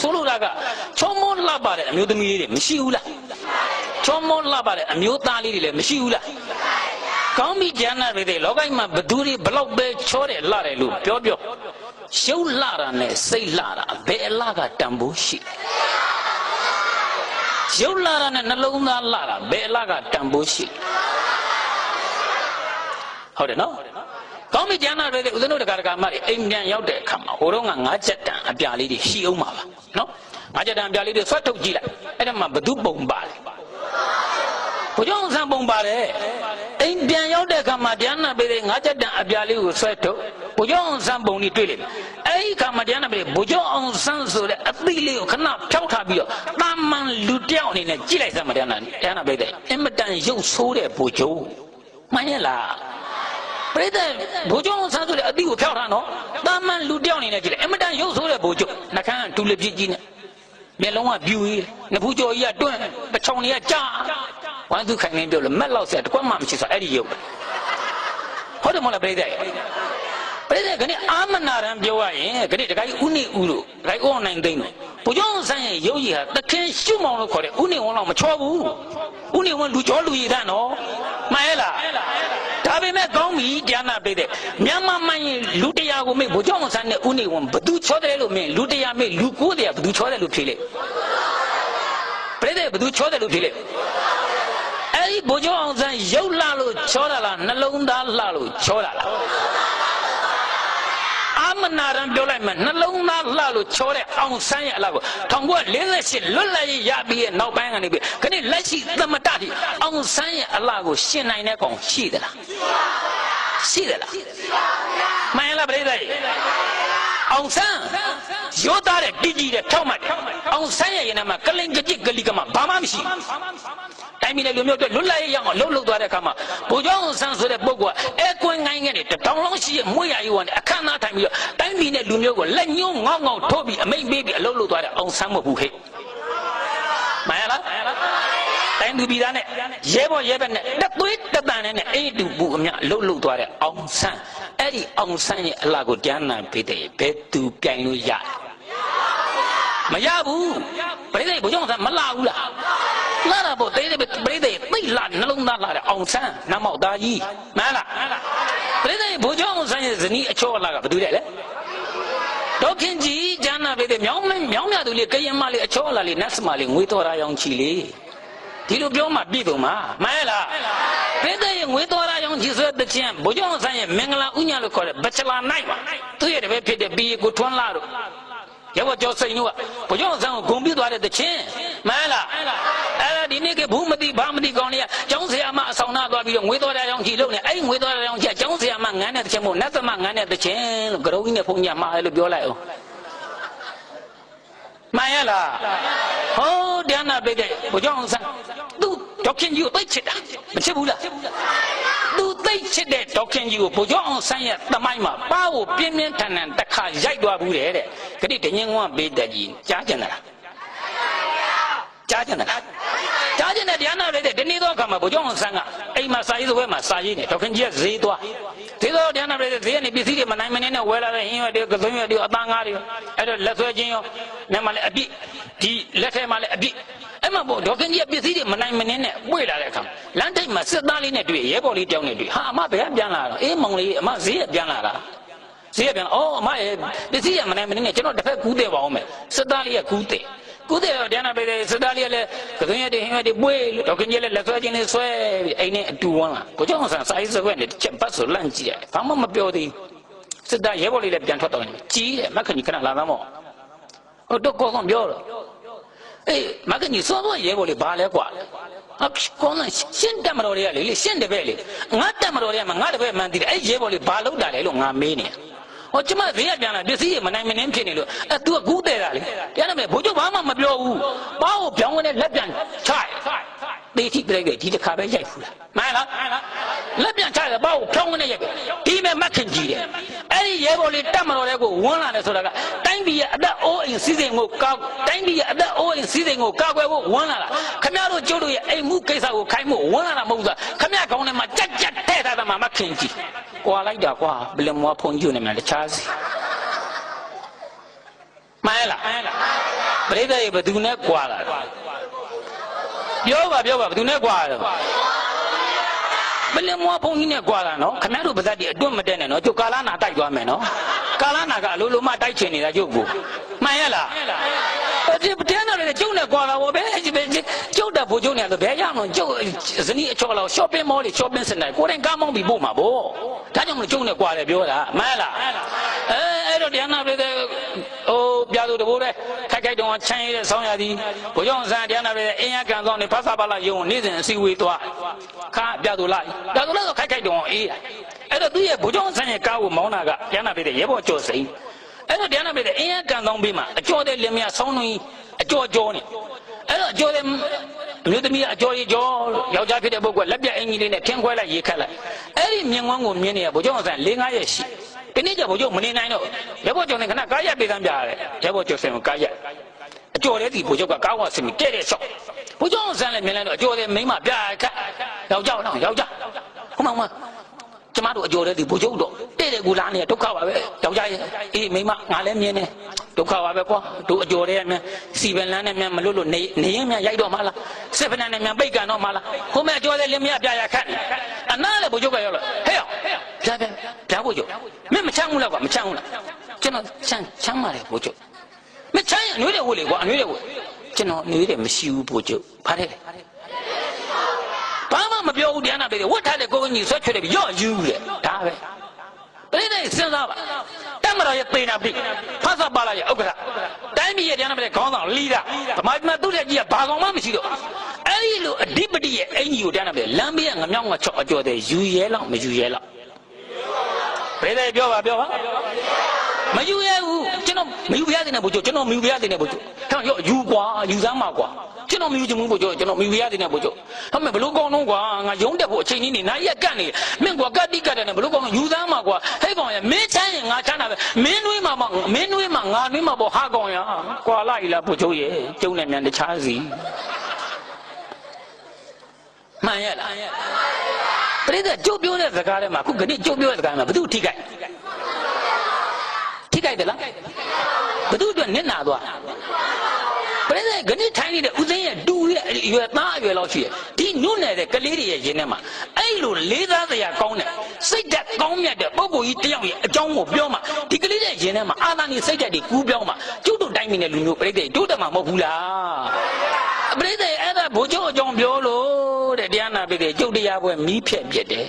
ဆိုလိုတာကချောမောလှပတဲ့အမျိုးသမီးလေးတွေမရှိဘူးလားချောမောလှပတဲ့အမျိုးသားလေးတွေလည်းမရှိဘူးလားကောင်းပြီကျမ်းနာတွေတဲ့လောကကြီးမှာဘသူတွေဘလောက်ပဲချောတယ်လှတယ်လို့ပြောပြောရှုပ်လှတာနဲ့စိတ်လှတာဘယ်အလှကတန်ဖိုးရှိရုပ်လှတာနဲ့နှလုံးသားလှတာဘယ်အလှကတန်ဖိုးရှိဟုတ်တယ်နော်ကောင်းပြီကျမ်းနာတွေတဲ့ဦးဇင်းတို့တရားဓမ္မတွေအိမ်ပြန်ရောက်တဲ့အခါမှာဟိုတော့ကငါးချက်တန်အပြာလေးတွေရှိအောင်ပါပါ နော်ငါးချက်တန်အပြာလေးတွေဆွတ်ထုတ်ကြည့်လိုက်အဲ့ဒါမှဘသူပုံပါလဲဘုရားအောင်ဆန်းပုံပါတယ်အိမ်ပြန်ရောက်တဲ့အခါမှာတရားနာပေးတဲ့ငါးချက်တန်အပြာလေးကိုဆွတ်ထုတ်ဘုရားအောင်ဆန်းပုံကြီးတွေ့လိမ့်မယ်အဲ့ဒီအခါမှာတရားနာပေးဘုရားအောင်ဆန်းဆိုတဲ့အသီးလေးကိုခဏဖြောက်ထားပြီးတော့တာမန်လူတယောက်အနေနဲ့ကြည့်လိုက်စမ်းမတရားနာတရားနာပေးတဲ့အင်မတန်ရုပ်ဆိုးတဲ့ဘုရားမှန်ရဲ့လားပြိတ္တဘိုးကျောင်းဆန်းဆိုတဲ့အတိကိုဖျောက်ထားနော်တာမန်လူတယောက်အနေနဲ့ကြည့်လိုက်အမတန်ရုပ်ဆိုးတဲ့ဘိုးကျောင်းနှခ မ်းဒူလက်ပြစ်ကြီးနဲ့မျက်လုံးကပြူကြီးနဖူးကျော်ကြီးကတွန့်ပချောင်းတွေကကြာဝမ်းသူခိုင်နေပြောလို့မက်လောက်ဆက်တကွက်မှမရှိဆိုအဲ့ဒီရုပ်ဟုတ်တယ်မဟုတ်လားပြိတ္တပြိတ္တခဏအာမနာရံပြောရရင်ခဏတခါကြီးဥနေဥလို့တခါကြီးဦးနိုင်သိမ့်လို့ဘိုးကျောင်းဆန်းရဲ့ရုပ်ကြီးဟာတခင်ရှုမောင်လို့ခေါ်တယ်ဥနေဝန်းလောက်မချောဘူးဥနေဝန်းလူကျော်လူရည်တဲ့နော်မှန်ရဲ့လား ဒါပေမဲ့ကောင်းပြီတရားနာပေးတဲ့မြန်မာမှန်ရင်လူတရားကိုမေ့ဘုကြောင့်ဆန်းနဲ့ဥနေဝန်ဘသူချောတယ်လို့မင်းလူတရားမေ့လူကိုးတရားဘသူချောတယ်လို့ဖြေလေပြိတ္တဘသူချောတယ်လို့ဖြေလေအဲ့ဒီဘုကြောင့်ဆန်းရုပ်လှလို့ချောတာလားနှလုံးသားလှလို့ချောတာလားအာ မနာရံပြောလိုက်မှနှလုံးသားလှလို့ချောတဲ့အောင်ဆန်းရဲ့အလားကို1948လွတ်လပ်ရေးရပြီးရဲ့နောက်ပိုင်းကနေပြီးခဏလက်ရှိသမတတိအောင်ဆန်းရဲ့အလားကိုရှင်းနိုင်တဲ့ကောင်ရှိသလားရှိသလားမှန်လားပြိတ္တရဲ့ အောင်ဆန်းရိုးသားတဲ့တည်ကြည်တဲ့ဖြောက်မှတ်တယ်အောင်ဆန်းရဲ့ရင်ထဲမှာကလင်ကကြစ်ကလိကမဘာမှမရှိဘူးတိုင်းပြည်နဲ့လူမျိုးတွေလွတ်လပ်ရေးရအောင်လှုပ်လှုပ်သွားတဲ့အခါမှာဘိုးကျောင်းဆန်းဆိုတဲ့ပုဂ္ဂိုလ်ကအဲကွင်းငိုင်းငယ်နဲ့တောင်လောင်းရှိရဲ့မွေးရည်ဝန်နဲ့အခမ်းအနားထိုင်ပြီးတော့တိုင်းပြည်နဲ့လူမျိုးကိုလက်ညှိုးငေါက်ငေါက်ထိုးပြီးအမိတ်ပေးပြီးအလှုပ်လှုပ်သွားတဲ့အောင်ဆန်းမဟုတ်ဘူးဟဲ့မှန်ရလား တိုင်းသူပြည်သားနဲ့ရဲဘော်ရဲဘက်နဲ့တက်သွေးတက်တန်နဲ့အိတ်တူပူအမြလှုပ်လှုပ်သွားတဲ့အောင်ဆန်းအဲ့ဒီအောင်ဆန်းရဲ့အလှကိုကြားနာပေးတဲ့ဘယ်သူပြိုင်လို့ရမရဘူးပြိဿဘုရားကမလာဘူးလားလာတာပေါ့တေးတဲ့ပြိဿသိလာနှလုံးသားလာတဲ့အောင်ဆန်းနမောက်သားကြီးမှန်လားပြိဿဘုရားအောင်ဆန်းရဲ့ဇနီးအချောအလှကဘယ်သူလဲလဲဒေါခင်ကြီးကျမ်းနာပေးတဲ့မြောင်းမမြောင်းမြသူလေးကရင်မလေးအချောအလှလေးနတ်စမလေးငွေတော်ရာရောင်ချီလေး ဒီလိုပြောမှပြည်သူမှာမှန်လားပိဿရဲ့ငွေတော်ရာရောင်ချီဆိုတဲ့ချင်းဘုရားအောင်ဆန်းရဲ့မင်္ဂလာဥညာလို့ခေါ်တဲ့ဘချလာနိုင်ပါသူရဲ့တပည့်ဖြစ်တဲ့ဘီကိုထွန်းလာတို့ရဘောကျော်စိန်တို့ကဘုရားအောင်ဆန်းကိုဂုံပြသွားတဲ့ချင်းမှန်လားအဲ့ဒါဒီနေ့ကဘူးမသိဘာမသိကောင်းလေးကကျောင်းဆရာမအဆောင်နာသွားပြီးတော့ငွေတော်ရာရောင်ချီလို့နေအဲ့ငွေတော်ရာရောင်ချီကကျောင်းဆရာမငန်းတဲ့ချင်းမို့နတ်သမငန်းတဲ့ချင်းလို့ကရုံးကြီးနဲ့ဖုန်းကြီးမှားတယ်လို့ပြောလိုက်အောင်မှန်ရလားဟောတရားနာပိတ်တဲ့ဘုရားအောင်ဆန်းသူ ဒေါခင်ကြီးကိုသိချစ်တာမချစ်ဘူးလားသူသိချစ်တဲ့ဒေါခင်ကြီးကိုဘုရားအောင်ဆန်းရဲ့တမိုင်းမှာပါကိုပြင်းပြင်းထန်ထန်တစ်ခါရိုက်သွားဘူးတဲ့တဲ့ခတိတငင်းကပိတ်တဲ့ကြီးကြားကြင်လားကြားကြင်လား ကြားကြင်တဲ့တရားနာပိတ်တဲ့ဒီနေ့တော့အခါမှာဘုရားအောင်ဆန်းကအိမ်မှာစာရေးစပွဲမှာစာရေးနေဒေါခင်ကြီးကဈေးသွားဈေးတော့တရားနာပိတ်တဲ့ဈေးကနေပစ္စည်းတွေမနိုင်မနေနဲ့ဝယ်လာတဲ့ဟင်းရွက်တွေကစုံရွက်တွေအသားငါးတွေအဲ့တော့လက်ဆွဲချင်းရောမျက်မှလည်းအပြစ်ဒီလက်ထဲမှာလည်းအပြစ်အဲ့မှာပေါ့ဒေါခင်ကြီးကပစ္စည်းတွေမနိုင်မနေနဲ့ပွေလာတဲ့အခါလမ်းထိပ်မှာစစ်သားလေးနဲ့တွေ့ရဲဘော်လေးတယောက်နဲ့တွေ့ဟာအမဘယ်ကပြန်လာတာအေးမောင်လေးအမဈေးကပြန်လာတာဈေးကပြန်အော်အမရဲ့ပစ္စည်းကမနိုင်မနေနဲ့ကျွန်တော်တစ်ဖက်ကူးတဲ့ပါအောင်မယ်စစ်သားလေးကကူးတဲ့ ကုတဲ့တော့တရားနာပေးတယ်စစ်သားလေးကလည်းကသွင်းရတဲ့ဟင်းရတဲ့ပွေလို့ဒေါခင်ကြီးလည်းလက်ဆွဲချင်းလေးဆွဲပြီးအိမ်နဲ့အတူဝန်းလာကိုကြောင့်ဆန်စာရေးစကွက်နဲ့ချက်ပတ်ဆိုလန့်ကြည့်တယ်ဘာမှမပြောသေးဘူးစစ်သားရဲဘော်လေးလည်းပြန်ထွက်တော့တယ်ကြီးတယ်မက်ခကြီးခဏလာသမောဟိုတော့ကောကောပြောတော့အေးမက်ခကြီးစောစောရဲဘော်လေးဘာလဲကွာအကောင်းရှင်းတက်မတော်တွေကလေလေရှင်းတယ်ပဲလေငါတက်မတော်တွေကမှငါတပည့်မှန်တည်တယ်အဲ့ရဲဘော်လေးဘာလုပ်တာလဲလို့ငါမေးနေ ဟောကျမဈေးကပြန်လာပစ္စည်းတွေမနိုင်မနှင်းဖြစ်နေလို့အဲ तू ကကူးတယ်တာလေတရားနာမယ်ဘိုးချုပ်ဘာမှမပြောဘူးဘာကိုပြောင်းဝင်နဲ့လက်ပြန်ချိုက်တေးထိပြလိုက်တယ်ဒီတစ်ခါပဲရိုက်ဖူးလားမှန်လားလက်ပြန်ချိုက်တယ်ဘာကိုပြောင်းဝင်နဲ့ရိုက်ဒီမဲ့မက်ခင်ကြီးတယ်အဲ့ဒီရဲဘော်လေးတက်မတော်တဲ့ကိုဝန်းလာတယ်ဆိုတာက တိုင်းပြည်ရဲ့အသက်အိုးအိမ်စီးစိမ်ကိုကောက်တိုင်းပြည်ရဲ့အသက်အိုးအိမ်စီးစိမ်ကိုကောက်ွယ်ဖို့ဝန်းလာတာခမရတို့ကျိုးတို့ရဲ့အိမ်မှုကိစ္စကိုခိုင်းဖို့ဝန်းလာတာမဟုတ်ဘူးလားခမရကောင်းထဲမှာကြက်ကြက်တဲ့ထားတာမှမက်ခင်ကြီးကွာလိုက်တာကွာဘယ်လိုမှဖုန်ကျူနေမှတခြားစီမှန်လားပရိသတ်ရေဘယ်သူနဲ့ကြွာလာလဲပြောပါပြောပါဘယ်သူနဲ့ကြွာလဲမလင်မွားဘုန်းကြီးနဲ့ကြွာလာနော်ခမရတို့ပါဇက်ဒီအတွတ်မတက်နဲ့နော်ကျုပ်ကာလနာတိုက်သွားမယ်နော် ကာလနာကအလိုလိုမှတိုက်ချင်နေတာကျုပ်ကိုမှန်ရလားဒီပတင်းတော်လေကျုပ်နဲ့ကြွာလာဘောပဲကျုပ်တဲ့ဘိုးကျုပ်နဲ့ဆိုဘယ်ရအောင်ကျုပ်ဇနီးအချော်လောက် shopping mall တွေ shopping center ကိုယ်တိုင်ကားမောင်းပြီးပို့မှာဗောဒါကြောင့်မလို့ကျုပ်နဲ့ကြွာတယ်ပြောတာမှန်လားအဲအဲ့တော့တရားနာပြည်တဲ့ဟိုပြာသူတဘိုးတဲ့ခိုက်ခိုက်တုံးချမ်းရတဲ့ဆောင်းရသည်ဘိုးကျောင်းဆန်းတရားနာပြည်တဲ့အင်းရကန်ဆောင်နေဖတ်စာပါလာယုံနေ့စဉ်အစည်းအဝေးသွားခါပြာသူလိုက်ပြာသူလိုက်ဆိုခိုက်ခိုက်တုံးအေးအဲ့ တော့သူ့ရဲ့ဘိုးကျောင်းဆန်းရဲ့ကားကိုမောင်းတာကတရားနာပြည်တဲ့ရဲဘော်ကျော်စိန်အဲ့တော့တရားနာပြည်တဲ့အင်းရကန်ဆောင်ပြီးမှအကျော်တဲ့လင်မယားဆောင်းနှင်းအကျော်ကျော်နေအဲ့တော့အကျော်တဲ့မြို့သမီးအကျော်ကြီးကျော်ယောက်ျားဖြစ်တဲ့ပုဂ္ဂိုလ်လက်ပြအင်ကြီးလေးနဲ့ထင်းခွဲလိုက်ရေခတ်လိုက်အဲ့ဒီမြင်ကွန်းကိုမြင်နေရဘိုးကျောင်းဆန်း၄၅ရက်ရှိဒီနေ့ကျဘိုးကျော်မနေနိုင်တော့ရဲဘော်ကျော်နဲ့ခဏကားရက်ပေးသမ်းပြရတယ်ရဲဘော်ကျော်ဆင်ကိုကားရက်အကျော်တဲ့ဒီဘိုးကျော်ကကားဝဆင်ပြီးတဲ့တဲ့ဆော့ဘိုးကျောင်းဆန်းလည်းမြင်လိုက်တော့အကျော်တဲ့မိန်းမပြခတ်ယောက်ျားတော့ယောက်ျားဟိုမှာဟိုမှာ ကျမတို့အကျော်တဲ့ဒီဘိုးကျော်တော့တဲ့တဲ့ကူလာနေဒုက္ခပါပဲယောက်ျားရဲ့အေးမိန်းမငါလည်းမြင်နေဒုက္ခပါပဲကွာတို့အကျော်တဲ့မြန်စီပန်လန်းနဲ့မြန်မလွတ်လို့နေနေရင်မြန်ရိုက်တော့မှလားစစ်ဖနန်းနဲ့မြန်ပိတ်ကန်တော့မှလားဟိုမဲ့အကျော်တဲ့လင်းမရပြရခတ်အနားလည်းဘိုးကျော်ကရောက်လာဟဲ့ရောက်ပြပြပြဘိုးကျော်မင်းမချမ်းဘူးလားကွာမချမ်းဘူးလားကျွန်တော်ချမ်းချမ်းပါလေဘိုးကျော်မချမ်းရင်အနှွေးတယ်ဝတ်လေကွာအနှွေးတယ်ဝတ်ကျွန်တော်အနှွေးတယ်မရှိဘူးဘိုးကျော်ဖားတယ်ဘာမှမ ပြောဘူးတရားနာပေးတယ်ဝတ်ထားတဲ့ကိုယ်ကြီးဆွဲချွတ်တယ်ပြီးရော့ယူတယ်ဒါပဲပြိဿစဉ်းစားပါတမတော်ရဲ့ပေနာပိဖတ်စာပါလာရဲ့ဥက္ကဋ္ဌတိုင်းပြည်ရဲ့တရားနာပေးတဲ့ခေါင်းဆောင်လီဒါဗမာပြည်မှာသူ့လက်ကြီးကဘာကောင်မှမရှိတော့အဲ့ဒီလိုအဓိပတိရဲ့အင်ကြီးကိုတရားနာပေးလမ်းဘေးကငမြောက်ငချော့အကျော်တဲ့ယူရဲလောက်မယူရဲလောက်ပြိဿပြောပါပြောပါမယူရဘူးကျွန်တော်မယူပြရတဲ့နဲ့ဘို့ကျွန်တော်မယူပြရတဲ့နဲ့ဘို့ကျွန် တော်ရောယူကွာယူစမ်းပါကွာကျွန်တော်မယူချင်ဘူးဘို့ကျွန်တော်မယူပြရတဲ့နဲ့ဘို့ဟုတ်မယ်ဘလို့ကောင်းတော့ကွာငါရုံးတက်ဖို့အချိန်ကြီးနေနိုင်ရက်ကတ်နေမင်းကွာကတ်တိကတ်တယ်နဲ့ဘလို့ကောင်းတော့ယူစမ်းပါကွာဟဲ့ကောင်ရမင်းချမ်းရင်ငါချမ်းတာပဲမင်းနွေးမှာမင်းနွေးမှာငါနွေးမှာပေါ့ဟာကောင်ရကွာလိုက်လားဘို့ချုပ်ရဲ့ကျုံနဲ့မြန်တခြားစီမှန်ရလားပြိတ္တကျုပ်ပြောတဲ့စကားထဲမှာခုကနေ့ကျုပ်ပြောတဲ့စကားမှာဘယ်သူထိခိုက်ထိခိုက်တယ်လားဘသူအတွက်နစ်နာသွား ပရိသတ်ခဏထိုင်းနေတဲ့ဦးသိန်းရဲ့တူရဲ့အရွယ်သားအရွယ်လောက်ရှိရဲ့ဒီနုနယ်တဲ့ကလေးတွေရဲ့ရင်ထဲမှာအဲ့လိုလေးသားစရာကောင်းတဲ့စိတ်ဓာတ်ကောင်းမြတ်တဲ့ပုံကိုကြီးတယောက်ရဲ့အကြောင်းကိုပြောမှဒီကလေးရဲ့ရင်ထဲမှာအာသာနေစိတ်ဓာတ်တွေကူးပြောင်းမှကျုပ်တို့တိုင်းပြည်နဲ့လူမျိုးပရိသတ်တို့တယ်မှာမဟုတ်ဘူးလားပရိသတ်အဲ့ဒါဘိုးချုပ်အကြောင်းပြောလို့တဲ့တရားနာပိတဲ့ကျုပ်တရားပွဲမီးဖြက်ပြစ်တယ်